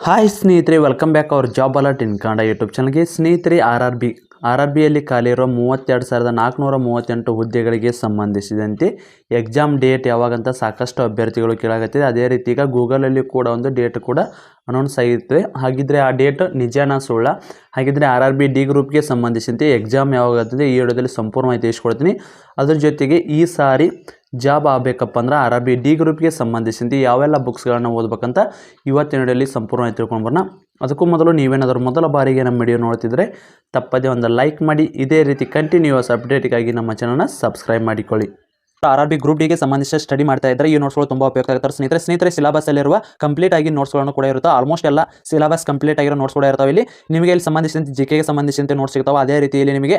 Hi ಸ್ನೇಹಿತರೆ welcome back our job alert in Kannada YouTube ಚಾನಲ್ಗೆ ಸ್ನೇಹಿತರೆ R R B R R ಬಿಯಲ್ಲಿ ಖಾಲಿ ಇರೋ ಮೂವತ್ತೆರಡು ಸಾವಿರದ ನಾಲ್ಕುನೂರ ಮೂವತ್ತೆಂಟು ಹುದ್ದೆಗಳಿಗೆ ಸಂಬಂಧಿಸಿದಂತೆ ಎಕ್ಸಾಮ್ ಡೇಟ್ ಯಾವಾಗಂತ ಸಾಕಷ್ಟು ಅಭ್ಯರ್ಥಿಗಳು ಕೇಳಾಗತ್ತಿದೆ ಅದೇ ರೀತಿ ಈಗ ಗೂಗಲಲ್ಲಿ ಕೂಡ ಒಂದು ಡೇಟ್ ಕೂಡ ಅನೌನ್ಸ್ ಆಗಿರ್ತದೆ ಹಾಗಿದ್ರೆ ಆ ಡೇಟ್ ನಿಜಾನ ಸುಳ್ಳ. ಹಾಗಿದ್ರೆ ಆರ್ ಆರ್ ಬಿ ಡಿ ಗ್ರೂಪ್ಗೆ ಸಂಬಂಧಿಸಿದಂತೆ ಎಕ್ಸಾಮ್ ಯಾವಾಗತ್ತದೆ ಈ ವಿಡಿಯೋದಲ್ಲಿ ಸಂಪೂರ್ಣ ತಿಳಿಸ್ಕೊಡ್ತೀನಿ. ಅದ್ರ ಜೊತೆಗೆ ಈ ಸಾರಿ ಜಾಬ್ ಆಗಬೇಕಪ್ಪ ಅಂದ್ರೆ ಆರ್ ಆರ್ ಬಿ ಡಿ ಗ್ರೂಪ್ಗೆ ಸಂಬಂಧಿಸಿದಂತೆ ಯಾವೆಲ್ಲ ಬುಕ್ಸ್ಗಳನ್ನು ಓದ್ಬೇಕಂತ ಇವತ್ತಿನ ವಿಡಿಯೋಲಿ ಸಂಪೂರ್ಣವಾಗಿ ತಿಳ್ಕೊಂಡು ಬರೋಣ. ಅದಕ್ಕೂ ಮೊದಲು ನೀವೇನಾದರೂ ಮೊದಲ ಬಾರಿಗೆ ನಮ್ಮ ವಿಡಿಯೋ ನೋಡ್ತಿದ್ರೆ ತಪ್ಪದೇ ಒಂದು ಲೈಕ್ ಮಾಡಿ, ಇದೇ ರೀತಿ ಕಂಟಿನ್ಯೂಯಸ್ ಅಪ್ಡೇಟ್ಗಾಗಿ ನಮ್ಮ ಚಾನಲ್ನ ಸಬ್ಸ್ಕ್ರೈಬ್ ಮಾಡಿಕೊಳ್ಳಿ. ಆರ್ ಆರ್ ಬಿ ಗ್ರೂಪ್ ಡಿಗೆ ಸಂಬಂಧಿಸಿದ ಸ್ಟಡಿ ಮಾಡ್ತಾ ಇದ್ದರೆ ಈ ನೋಟ್ಸ್ಗಳು ತುಂಬ ಉಪಯುಕ್ತ ಆಗುತ್ತೆ ಸ್ನೇಹಿತರೆ ಸ್ನೇಹಿತರೆ ಸಿಲಬಸ್ ಅಲ್ಲಿರುವ ಕಂಪ್ಲೀಟ್ ಆಗಿ ನೋಟ್ಸ್ಗಳನ್ನು ಕೂಡ ಇರುತ್ತೆ. ಆಲ್ಮೋಸ್ಟ್ ಎಲ್ಲ ಸಿಲಬಸ್ ಕಂಪ್ಲೀಟ್ ಆಗಿರೋ ನೋಟ್ಸ್ ಕೂಡ ಇರ್ತಾವೆ. ಇಲ್ಲಿ ನಿಮಗೆ ಇಲ್ಲಿ ಸಂಬಂಧಿಸಿದಂತೆ ಜಿ ಕೆಗೆ ಸಂಬಂಧಿಸಿದಂತೆ ನೋಟ್ಸ್ ಸಿಗ್ತಾವೆ. ಅದೇ ರೀತಿಯಲ್ಲಿ ನಿಮಗೆ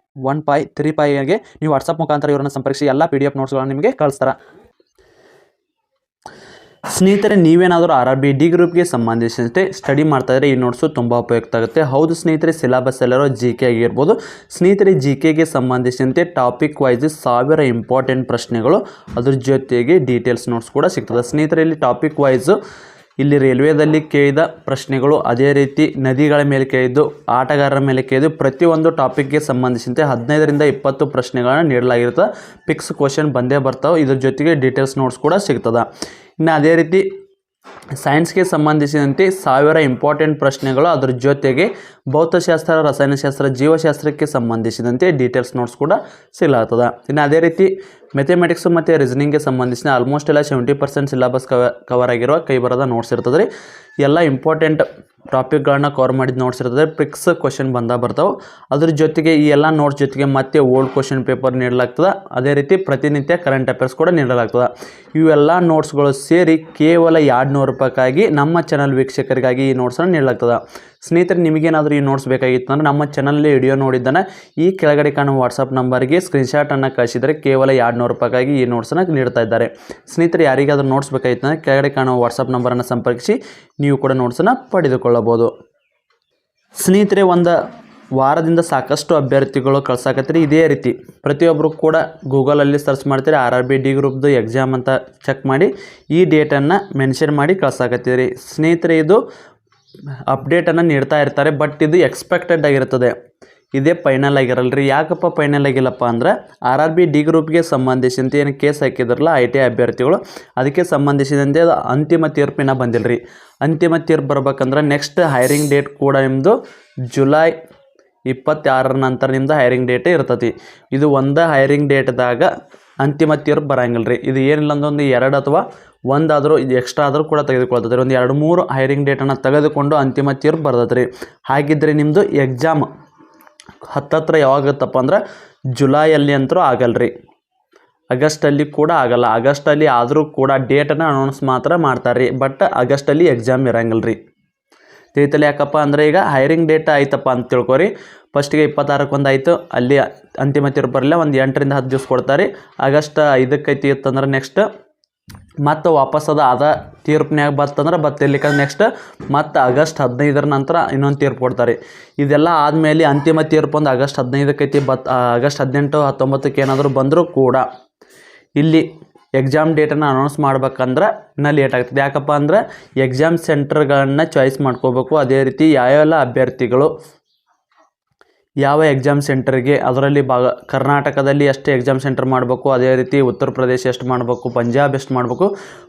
one five, three ಪೈಗೆ ನೀವು ವಾಟ್ಸಪ್ ಮುಖಾಂತರ ಇವರನ್ನು ಸಂಪರ್ಕಿಸಿ, ಎಲ್ಲ ಪಿ ಡಿ ಎಫ್ ನೋಟ್ಸ್ಗಳನ್ನು ನಿಮಗೆ ಕಳಿಸ್ತಾರೆ. ಸ್ನೇಹಿತರೆ, ನೀವೇನಾದರೂ ಆರ್ ಆರ್ ಬಿ ಡಿ ಗ್ರೂಪ್ಗೆ ಸಂಬಂಧಿಸಿದಂತೆ ಸ್ಟಡಿ ಮಾಡ್ತಾ ಇದ್ದರೆ ಈ ನೋಟ್ಸು ತುಂಬ ಉಪಯುಕ್ತ ಆಗುತ್ತೆ. ಹೌದು ಸ್ನೇಹಿತರೆ ಸಿಲಬಸ್ ಎಲ್ಲರೂ ಜಿ ಕೆ ಆಗಿರ್ಬೋದು. ಸ್ನೇಹಿತರೆ ಜಿ ಕೆಗೆ ಸಂಬಂಧಿಸಿದಂತೆ ಟಾಪಿಕ್ ವೈಸ್ ಸಾವಿರ ಇಂಪಾರ್ಟೆಂಟ್ ಪ್ರಶ್ನೆಗಳು. ಅದ್ರ ಜೊತೆಗೆ ಡೀಟೇಲ್ಸ್ ನೋಟ್ಸ್ ಕೂಡ ಸಿಗ್ತದೆ. ಸ್ನೇಹಿತರೆ, ಇಲ್ಲಿ ಟಾಪಿಕ್ ವೈಸು ಇಲ್ಲಿ ರೈಲ್ವೇದಲ್ಲಿ ಕೇಳಿದ ಪ್ರಶ್ನೆಗಳು ಅದೇ ರೀತಿ ನದಿಗಳ ಮೇಲೆ ಕೇಳಿದ್ದು, ಆಟಗಾರರ ಮೇಲೆ ಕೇಳಿದ್ದು ಪ್ರತಿಯೊಂದು ಟಾಪಿಕ್ಗೆ ಸಂಬಂಧಿಸಿದಂತೆ ಹದಿನೈದರಿಂದ ಇಪ್ಪತ್ತು ಪ್ರಶ್ನೆಗಳನ್ನು ನೀಡಲಾಗಿರ್ತದೆ ಫಿಕ್ಸ್ ಕ್ವಶನ್ ಬಂದೇ ಬರ್ತಾವೆ. ಇದ್ರ ಜೊತೆಗೆ ಡೀಟೇಲ್ಸ್ ನೋಟ್ಸ್ ಕೂಡ ಸಿಗ್ತದೆ. ಇನ್ನು ಅದೇ ರೀತಿ ಸೈನ್ಸ್ಗೆ ಸಂಬಂಧಿಸಿದಂತೆ ಸಾವಿರ ಇಂಪಾರ್ಟೆಂಟ್ ಪ್ರಶ್ನೆಗಳು. ಅದರ ಜೊತೆಗೆ ಭೌತಶಾಸ್ತ್ರ, ರಸಾಯನಶಾಸ್ತ್ರ, ಜೀವಶಾಸ್ತ್ರಕ್ಕೆ ಸಂಬಂಧಿಸಿದಂತೆ ಡೀಟೇಲ್ಸ್ ನೋಟ್ಸ್ ಕೂಡ ಸಿಗ್ಲಾಗ್ತದೆ. ಇನ್ನು ಅದೇ ರೀತಿ ಮೆಥಮೆಟಿಕ್ಸ್ ಮತ್ತು ರೀಸನಿಂಗ್ಗೆ ಸಂಬಂಧಿಸಿದ ಆಲ್ಮೋಸ್ಟ್ ಎಲ್ಲ ಸೆವೆಂಟಿ ಪರ್ಸೆಂಟ್ ಸಿಲಬಸ್ ಕವ ಕವರ್ ಆಗಿರುವ ಕೈ ಬರೋದ ನೋಟ್ಸ್ ಇರ್ತದೆ ರೀ ಎಲ್ಲ ಇಂಪಾರ್ಟೆಂಟ್ ಟಾಪಿಕ್ಗಳನ್ನ ಕವರ್ ಮಾಡಿದ ನೋಟ್ಸ್ ಇರ್ತದೆ. ಪ್ರಿಕ್ಸ್ ಕ್ವಶನ್ ಬಂದ ಬರ್ತಾವೆ. ಅದ್ರ ಜೊತೆಗೆ ಈ ಎಲ್ಲ ನೋಟ್ಸ್ ಜೊತೆಗೆ ಮತ್ತೆ ಓಲ್ಡ್ ಕ್ವಶನ್ ಪೇಪರ್ ನೀಡಲಾಗ್ತದೆ. ಅದೇ ರೀತಿ ಪ್ರತಿನಿತ್ಯ ಕರೆಂಟ್ ಅಫೇರ್ಸ್ ಕೂಡ ನೀಡಲಾಗ್ತದೆ. ಇವೆಲ್ಲ ನೋಟ್ಸ್ಗಳು ಸೇರಿ ಕೇವಲ ಎರಡು ನೂರು ರೂಪಾಯಿಗಾಗಿ ನಮ್ಮ ಚಾನಲ್ ವೀಕ್ಷಕರಿಗಾಗಿ ಈ ನೋಟ್ಸನ್ನು ನೀಡಲಾಗ್ತದೆ. ಸ್ನೇಹಿತರೆ, ನಿಮಗೇನಾದರೂ ಈ ನೋಟ್ಸ್ ಬೇಕಾಗಿತ್ತು ಅಂದರೆ ನಮ್ಮ ಚಾನಲಲ್ಲಿ ವಿಡಿಯೋ ನೋಡಿದ್ದಾನೆ ಈ ಕೆಳಗಡೆ ಕಾಣುವ ವಾಟ್ಸಪ್ ನಂಬರ್ಗೆ ಸ್ಕ್ರೀನ್ಶಾಟನ್ನು ಕಳಿಸಿದರೆ ಕೇವಲ ಎರಡು ನೂರು ರೂಪಾಯಿಗಾಗಿ ಈ ನೋಟ್ಸನ್ನು ನೀಡ್ತಾ ಇದ್ದಾರೆ. ಸ್ನೇಹಿತರೆ, ಯಾರಿಗಾದರೂ ನೋಟ್ಸ್ ಬೇಕಾಗಿತ್ತು ಅಂದರೆ ಕೆಳಗಡೆ ಕಾಣುವ ವಾಟ್ಸಪ್ ನಂಬರನ್ನು ಸಂಪರ್ಕಿಸಿ, ನೀವು ಕೂಡ ನೋಟ್ಸನ್ನು ಪಡೆದುಕೊಳ್ಳಬಹುದು. ಸ್ನೇಹಿತರೆ, ಒಂದು ವಾರದಿಂದ ಸಾಕಷ್ಟು ಅಭ್ಯರ್ಥಿಗಳು ಕಳ್ಸಾಕತ್ತೀರಿ ಇದೇ ರೀತಿ ಪ್ರತಿಯೊಬ್ಬರು ಕೂಡ ಗೂಗಲಲ್ಲಿ ಸರ್ಚ್ ಮಾಡ್ತೀರಿ ಆರ್ ಆರ್ ಬಿ ಡಿ ಗ್ರೂಪ್ದು ಎಕ್ಸಾಮ್ ಅಂತ ಚೆಕ್ ಮಾಡಿ, ಈ ಡೇಟನ್ನು ಮೆನ್ಷನ್ ಮಾಡಿ ಕಳ್ಸಾಕತ್ತೀರಿ. ಸ್ನೇಹಿತರೆ, ಇದು ಅಪ್ಡೇಟನ್ನು ನೀಡ್ತಾ ಇರ್ತಾರೆ ಬಟ್ ಇದು ಎಕ್ಸ್ಪೆಕ್ಟೆಡ್ ಆಗಿರ್ತದೆ. ಇದೇ ಫೈನಲ್ ಆಗಿರಲ್ಲ ರೀ ಯಾಕಪ್ಪ ಫೈನಲ್ ಆಗಿಲ್ಲಪ್ಪ ಅಂದ್ರೆ ಆರ್ ಆರ್ ಬಿ ಡಿ ಗ್ರೂಪ್ಗೆ ಸಂಬಂಧಿಸಿದಂತೆ ಏನು ಕೇಸ್ ಹಾಕಿದ್ರಲ್ಲ ಐ ಟಿ ಐ ಅಭ್ಯರ್ಥಿಗಳು, ಅದಕ್ಕೆ ಸಂಬಂಧಿಸಿದಂತೆ ಅದು ಅಂತಿಮ ತೀರ್ಪಿನ ಬಂದಿಲ್ಲ ರೀ ಅಂತಿಮ ತೀರ್ಪು ಬರ್ಬೇಕಂದ್ರೆ ನೆಕ್ಸ್ಟ್ ಹೈರಿಂಗ್ ಡೇಟ್ ಕೂಡ ನಿಮ್ಮದು ಜುಲೈ ಇಪ್ಪತ್ತಾರರ ನಂತರ ನಿಮ್ಮದು ಹೈರಿಂಗ್ ಡೇಟ್ ಇರ್ತತಿ. ಇದು ಒಂದು ಹೈರಿಂಗ್ ಡೇಟ್ದಾಗ ಅಂತಿಮ ತೀರ್ಪು ಬರಂಗಿಲ್ಲ ರೀ ಇದು ಏನಿಲ್ಲ ಅಂದ್ರೆ ಒಂದು ಎರಡು ಅಥವಾ ಒಂದಾದರೂ, ಇದು ಎಕ್ಸ್ಟ್ರಾ ಆದರೂ ಕೂಡ ತೆಗೆದುಕೊಳ್ತದೆ. ಒಂದು ಎರಡು ಮೂರು ಹೈರಿಂಗ್ ಡೇಟನ್ನು ತೆಗೆದುಕೊಂಡು ಅಂತಿಮ ತೀರ್ಪು ಬರ್ತದೆ ರೀ ಹಾಗಿದ್ದರೆ ನಿಮ್ಮದು ಎಕ್ಸಾಮ್ ಹತ್ತತ್ರ ಯಾವಾಗತ್ತಪ್ಪ ಅಂದ್ರೆ ಜುಲೈಯಲ್ಲಿ ಅಂತೂ ಆಗಲ್ಲ ರೀ ಆಗಸ್ಟಲ್ಲಿ ಕೂಡ ಆಗಲ್ಲ. ಆಗಸ್ಟಲ್ಲಿ ಆದರೂ ಕೂಡ ಡೇಟನ್ನು ಅನೌನ್ಸ್ ಮಾತ್ರ ಮಾಡ್ತಾರೆ ರೀ ಬಟ್ ಆಗಸ್ಟಲ್ಲಿ ಎಕ್ಸಾಮ್ ಇರಂಗಿಲ್ಲ ರೀ ತಿಳಿತಲ್ಲ ಯಾಕಪ್ಪ ಅಂದರೆ ಈಗ ಹೈರಿಂಗ್ ಡೇಟ್ ಆಯ್ತಪ್ಪ ಅಂತ ತಿಳ್ಕೊರಿ. ಫಸ್ಟಿಗೆ ಇಪ್ಪತ್ತಾರಕ್ಕೆ ಒಂದು ಆಯಿತು ಅಲ್ಲಿ ಅಂತಿಮ ತೀರ್ಪು ಬರಲಿಲ್ಲ. ಒಂದು ಎಂಟರಿಂದ ಹತ್ತು ದಿವ್ಸ ಕೊಡ್ತಾರೆ. ಆಗಸ್ಟ್ ಐದಕ್ಕೆ ಐತಿ ಇತ್ತಂದ್ರೆ ನೆಕ್ಸ್ಟ್ ಮತ್ತು ವಾಪಸ್ ಅದು, ಅದ ತೀರ್ಪಿನ್ಯಾಗ ಬತ್ತಂದ್ರೆ ಬತ್ತಿರ್ಲಿಕ್ಕೆ ನೆಕ್ಸ್ಟ್ ಮತ್ತು ಆಗಸ್ಟ್ ಹದಿನೈದರ ನಂತರ ಇನ್ನೊಂದು ತೀರ್ಪು ಕೊಡ್ತಾರೆ. ಇದೆಲ್ಲ ಆದಮೇಲೆ ಅಂತಿಮ ತೀರ್ಪು ಒಂದು ಆಗಸ್ಟ್ ಹದಿನೈದಕ್ಕೆ ಐತಿ ಬತ್ ಆಗಸ್ಟ್ ಹದಿನೆಂಟು, ಹತ್ತೊಂಬತ್ತಕ್ಕೆ ಏನಾದರೂ ಬಂದರೂ ಕೂಡ ಇಲ್ಲಿ ಎಕ್ಸಾಮ್ ಡೇಟನ್ನು ಅನೌನ್ಸ್ ಮಾಡ್ಬೇಕಂದ್ರೆ ಇನ್ನೂ ಲೇಟ್ ಆಗ್ತದೆ. ಯಾಕಪ್ಪ ಅಂದ್ರೆ ಎಕ್ಸಾಮ್ ಸೆಂಟರ್ಗಳನ್ನು ಚಾಯ್ಸ್ ಮಾಡ್ಕೋಬೇಕು. ಅದೇ ರೀತಿ ಯಾವೆಲ್ಲ ಅಭ್ಯರ್ಥಿಗಳು ಯಾವ ಎಕ್ಸಾಮ್ ಸೆಂಟರ್ಗೆ ಅದರಲ್ಲಿ ಭಾಗ, ಕರ್ನಾಟಕದಲ್ಲಿ ಎಷ್ಟು ಎಕ್ಸಾಮ್ ಸೆಂಟರ್ ಮಾಡಬೇಕು, ಅದೇ ರೀತಿ ಉತ್ತರ ಪ್ರದೇಶ ಎಷ್ಟು ಮಾಡಬೇಕು, ಪಂಜಾಬ್ ಎಷ್ಟು ಮಾಡಬೇಕು,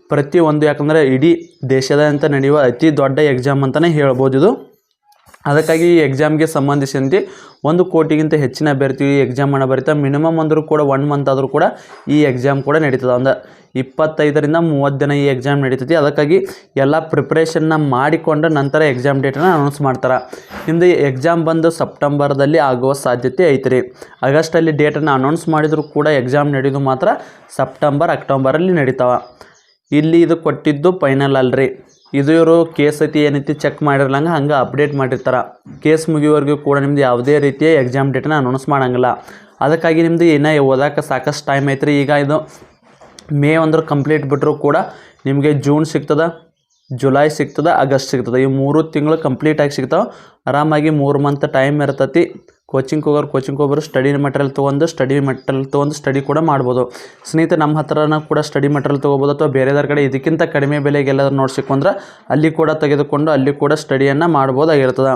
ಪ್ರತಿಯೊಂದು ಯಾಕಂದರೆ ಇಡೀ ಅಂತ ನಡೆಯುವ ಅತಿ ದೊಡ್ಡ ಎಕ್ಸಾಮ್ ಅಂತಲೇ ಹೇಳ್ಬೋದು ಇದು. ಅದಕ್ಕಾಗಿ ಈ ಎಕ್ಸಾಮ್ಗೆ ಸಂಬಂಧಿಸಿದಂತೆ ಒಂದು ಕೋಟಿಗಿಂತ ಹೆಚ್ಚಿನ ಅಭ್ಯರ್ಥಿ ಈ ಎಕ್ಸಾಮನ್ನು ಬರೀತಾ ಮಿನಿಮಮ್ ಅಂದರೂ ಕೂಡ ಒನ್ ಮಂತ್ ಆದರೂ ಕೂಡ ಈ ಎಕ್ಸಾಮ್ ಕೂಡ ನಡೀತದೆ. ಒಂದು ಇಪ್ಪತ್ತೈದರಿಂದ ಮೂವತ್ತು ದಿನ ಈ ಎಕ್ಸಾಮ್ ನಡೀತೈತಿ. ಅದಕ್ಕಾಗಿ ಎಲ್ಲ ಪ್ರಿಪ್ರೇಷನ್ನ ಮಾಡಿಕೊಂಡು ನಂತರ ಎಕ್ಸಾಮ್ ಡೇಟನ್ನು ಅನೌನ್ಸ್ ಮಾಡ್ತಾರೆ. ನಿಮ್ಮದು ಎಕ್ಸಾಮ್ ಬಂದು ಸೆಪ್ಟೆಂಬರ್ದಲ್ಲಿ ಆಗುವ ಸಾಧ್ಯತೆ ಐತ್ರಿ. ಆಗಸ್ಟಲ್ಲಿ ಡೇಟನ್ನು ಅನೌನ್ಸ್ ಮಾಡಿದರೂ ಕೂಡ ಎಕ್ಸಾಮ್ ನಡೆಯೋದು ಮಾತ್ರ ಸೆಪ್ಟೆಂಬರ್ ಅಕ್ಟೋಬರಲ್ಲಿ ನಡೀತಾವೆ. ಇಲ್ಲಿ ಇದು ಕೊಟ್ಟಿದ್ದು ಫೈನಲ್ ಅಲ್ರಿ. ಇದು ಇವರು ಕೇಸ್ ಐತಿ ಏನೈತಿ ಚೆಕ್ ಮಾಡಿರ್ಲಂಗೆ ಹಂಗೆ ಅಪ್ಡೇಟ್ ಮಾಡಿರ್ತಾರೆ. ಕೇಸ್ ಮುಗಿಯೋವರೆಗೂ ಕೂಡ ನಿಮ್ದು ಯಾವುದೇ ರೀತಿಯ ಎಕ್ಸಾಮ್ ಡೇಟನ್ನ ಅನೌನ್ಸ್ ಮಾಡಂಗಿಲ್ಲ. ಅದಕ್ಕಾಗಿ ನಿಮ್ಮದು ಏನ ಓದೋಕೆ ಸಾಕಷ್ಟು ಟೈಮ್ ಐತ್ರಿ. ಈಗ ಇದು ಮೇ ಅಂದ್ರೆ ಕಂಪ್ಲೀಟ್ ಬಿಟ್ಟರು ಕೂಡ ನಿಮಗೆ ಜೂನ್ ಸಿಗ್ತದೆ ಜುಲೈ ಸಿಗ್ತದೆ ಆಗಸ್ಟ್ ಸಿಗ್ತದೆ. ಈ ಮೂರು ತಿಂಗಳು ಕಂಪ್ಲೀಟಾಗಿ ಸಿಗ್ತಾವೆ. ಆರಾಮಾಗಿ ಮೂರು ಮಂತ್ ಟೈಮ್ ಇರ್ತೈತಿ. ಕೋಚಿಂಗ್ ಹೋಗೋರು ಕೋಚಿಂಗ್ ಹೋಗೋರು ಸ್ಟಡಿ ಮೆಟೀರಿಯಲ್ ತೊಗೊಂಡು ಸ್ಟಡಿ ಮೆಟೀರಿಯಲ್ ತೊಗೊಂಡು ಸ್ಟಡಿ ಕೂಡ ಮಾಡ್ಬೋದು. ಸ್ನೇಹಿತರೆ, ನಮ್ಮ ಹತ್ರನ ಕೂಡ ಸ್ಟಡಿ ಮೆಟೀರಿಯಲ್ ತೊಗೋಬೋದು ಅಥವಾ ಬೇರೆದಾರ ಕಡೆ ಇದಕ್ಕಿಂತ ಕಡಿಮೆ ಬೆಲೆಗೆ ಎಲ್ಲಾದ್ರೂ ನೋಡ್ಸಿಕೊಂಡ್ರೆ ಅಲ್ಲಿ ಕೂಡ ತೆಗೆದುಕೊಂಡು ಅಲ್ಲಿ ಕೂಡ ಸ್ಟಡಿಯನ್ನು ಮಾಡ್ಬೋದಾಗಿರ್ತದೆ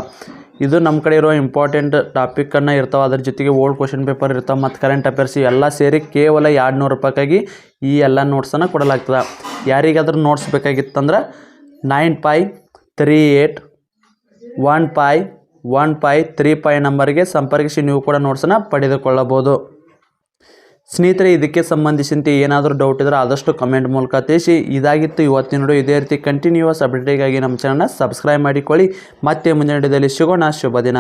ಇದು ನಮ್ಮ ಕಡೆ ಇರೋ ಇಂಪಾರ್ಟೆಂಟ್ ಟಾಪಿಕನ್ನು ಇರ್ತಾವೆ. ಅದ್ರ ಜೊತೆಗೆ ಓಲ್ಡ್ ಕ್ವಶನ್ ಪೇಪರ್ ಇರ್ತಾವೆ ಮತ್ತು ಕರೆಂಟ್ ಅಫೇರ್ಸ್ ಎಲ್ಲ ಸೇರಿ ಕೇವಲ ಎರಡು ನೂರು ರೂಪಾಯಿಗಾಗಿ ಈ ಎಲ್ಲ ನೋಟ್ಸನ್ನು ಕೊಡಲಾಗ್ತದೆ. ಯಾರಿಗಾದ್ರೂ notes ಬೇಕಾಗಿತ್ತಂದ್ರೆ nine five three eight one five one five three five ನಂಬರ್ಗೆ ಸಂಪರ್ಕಿಸಿ ನೀವು ಕೂಡ ನೋಟ್ಸನ್ನು ಪಡೆದುಕೊಳ್ಳಬಹುದು. ಸ್ನೇಹಿತರೆ, ಇದಕ್ಕೆ ಸಂಬಂಧಿಸಿದಂತೆ ಏನಾದರೂ ಡೌಟ್ ಇದ್ದರೆ ಆದಷ್ಟು ಕಮೆಂಟ್ ಮೂಲಕ ತಿಳಿಸಿ. ಇದಾಗಿತ್ತು, ಇವತ್ತಿನ ನೋಡಿ ಇದೇ ರೀತಿ ಕಂಟಿನ್ಯೂಸ್ ಅಪ್ಡೇಟಿಗಾಗಿ ನಮ್ಮ ಚಾನಲ್ನ ಸಬ್ಸ್ಕ್ರೈಬ್ ಮಾಡಿಕೊಳ್ಳಿ. ಮತ್ತೆ ಮುಂದಿನ ಸಿಗೋಣ. ಶುಭ ದಿನ.